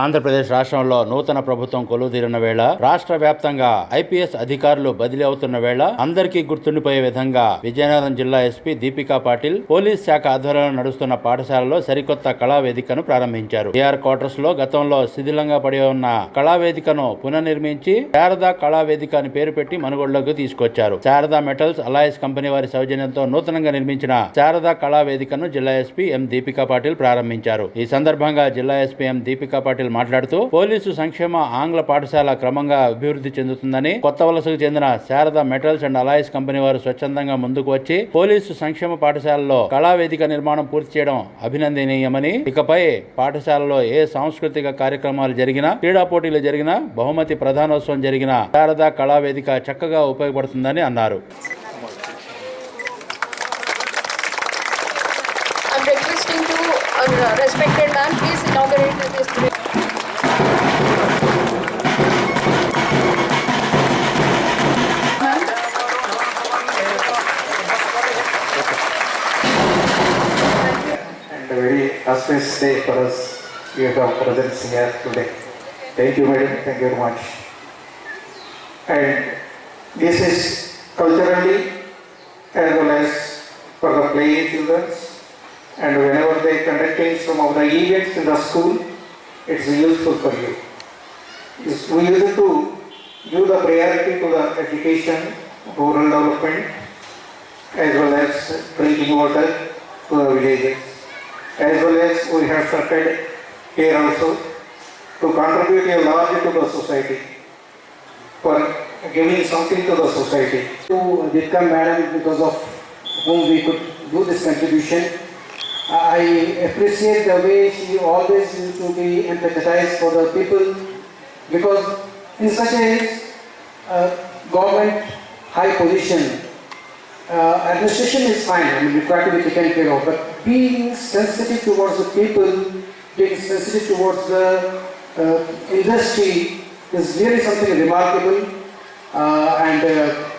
ఆంధ్రప్రదేశ్ రాష్ట్రంలో నూతన ప్రభుత్వం కొలువుదీరిన వేళ రాష్ట్ర వ్యాప్తంగా ఐపీఎస్ అధికారులు బదిలీ అవుతున్న వేళ అందరికీ గుర్తుండిపోయే విధంగా విజయనగరం జిల్లా ఎస్పీ దీపికా పాటిల్ పోలీస్ శాఖ ఆధ్వర్యంలో నడుస్తున్న పాఠశాలలో సరికొత్త కళా వేదికను ప్రారంభించారు. ఏఆర్ క్వార్టర్స్లో గతంలో శిథిలంగా పడి ఉన్న కళా వేదికను పునర్నిర్మించి శారదా కళావేదిక అని పేరు పెట్టి మనుగోడులోకి తీసుకొచ్చారు. శారదా మెటల్స్ అలయన్స్ కంపెనీ వారి సౌజన్యంతో నూతనంగా నిర్మించిన శారదా కళా వేదికను జిల్లా ఎస్పీ ఎం దీపికా పాటిల్ ప్రారంభించారు. ఈ సందర్భంగా జిల్లా ఎస్పీ ఎం దీపికా పాటిల్ మాట్లాడుతూ పోలీసు సంక్షేమ ఆంగ్ల పాఠశాల క్రమంగా అభివృద్ధి చెందుతుందని కొత్త వలసకు చెందిన Sharada metals and alloys company వారు స్వచ్ఛందంగా ముందుకు వచ్చి పోలీసు సంక్షేమ పాఠశాలలో కళావేదిక నిర్మాణం పూర్తి చేయడం అభినందనీయమని ఇకపై పాఠశాలలో ఏ సాంస్కృతిక కార్యక్రమాలు జరిగినా క్రీడా పోటీలు జరిగినా బహుమతి ప్రధానోత్సవం జరిగిన శారదా కళావేదిక చక్కగా ఉపయోగపడుతుందని అన్నారు uh, respected man, please inaugurate this. And very auspicious day for us. We have presence here today. Thank you, madam. Thank you very much. And this is culturally as well as for the playing children. And whenever they conducting some of the events in the school, it's useful for you. We used to give the priority to the education, rural development, as well as drinking water to the villages. As well as we have started here also to contribute a large to the society for giving something to the society. to Ditka madam because of whom we could do this contribution. I appreciate the way she always used to be empathized for the people because in such a uh, government high position, uh, administration is fine, I mean, try to be taken care of, but being sensitive towards the people, being sensitive towards the uh, industry is really something remarkable. Uh, and uh,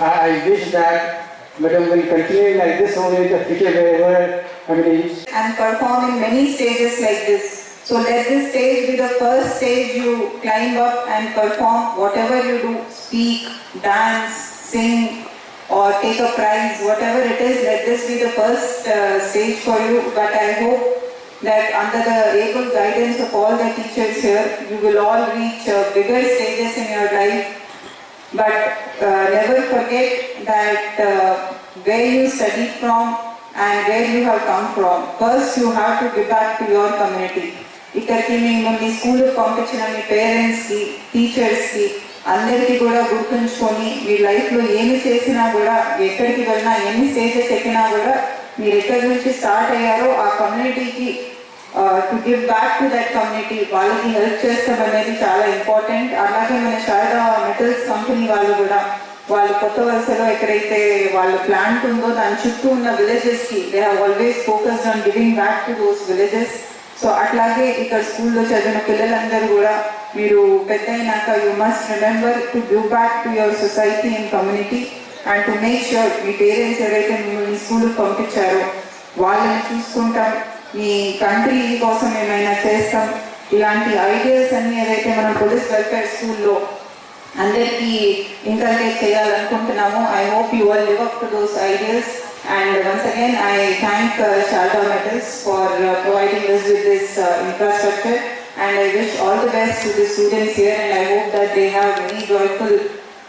I wish that Madam will continue like this only in the future wherever, and perform in many stages like this. So let this stage be the first stage you climb up and perform whatever you do, speak, dance, sing, or take a prize, whatever it is, let this be the first uh, stage for you. But I hope that under the able guidance of all the teachers here, you will all reach uh, bigger stages in your life but uh, never forget that uh, where you studied from and where you have come from. First, you have to give back to your community. ఇక్కడికి మేము మీ స్కూల్లో పంపించిన మీ పేరెంట్స్కి టీచర్స్కి అందరికీ కూడా గుర్తుంచుకొని మీ లైఫ్లో ఏమి చేసినా కూడా ఎక్కడికి వెళ్ళినా ఎన్ని స్టేజెస్ ఎక్కినా కూడా మీరు ఎక్కడి నుంచి స్టార్ట్ అయ్యారో ఆ కమ్యూనిటీకి to give back to that community వాళ్ళకి హెల్ప్ చేస్తాం అనేది చాలా ఇంపార్టెంట్ అలాగే మన శారదా మెటల్స్ కంపెనీ వాళ్ళు కూడా వాళ్ళు కొత్త వలసలో ఎక్కడైతే వాళ్ళ ప్లాంట్ ఉందో దాని చుట్టూ ఉన్న విలేజెస్కి they have always focused on giving back to those villages so అట్లాగే ఇక్కడ స్కూల్లో చదివిన పిల్లలందరూ కూడా మీరు పెద్ద అయినాక you must remember to give back to your society and community and to make sure me parents ఎవరైతే మిమ్మల్ని స్కూల్కి పంపించారో వాళ్ళని చూసుకుంటాం. మీ కంట్రీ కోసం ఏమైనా చేస్తాం ఇలాంటి ఐడియాస్ అన్ని ఏదైతే మనం పోలీస్ వెల్ఫేర్ స్కూల్లో అందరికీ ఇంకల్కేట్ చేయాలనుకుంటున్నాము I hope you all live up to those ideas and once again I thank Sharada metals for providing us with this uh, infrastructure and I wish all the best to the students here and I hope that they have many joyful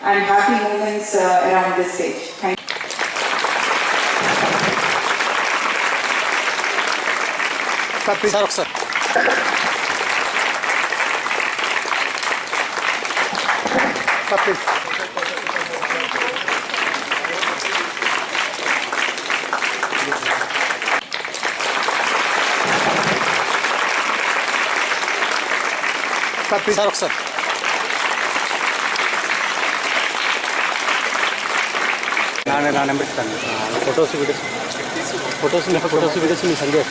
and happy moments uh, around this stage. Thank you. Tapi, please. Saya ruhsat. Ruhsat please. Ruhsat please. Saya ruhsat. ನಾನು ನಾನು ನಂಬಿಡ್ತಾನೆ photos videos photos photos videos ನೀವು ಸಂಜೆ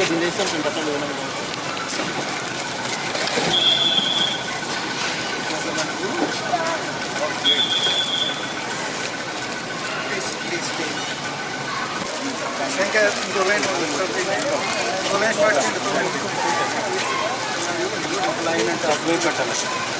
ఒకసారి నా నా number ఇస్తాను photos videos photos photos videos మీకు send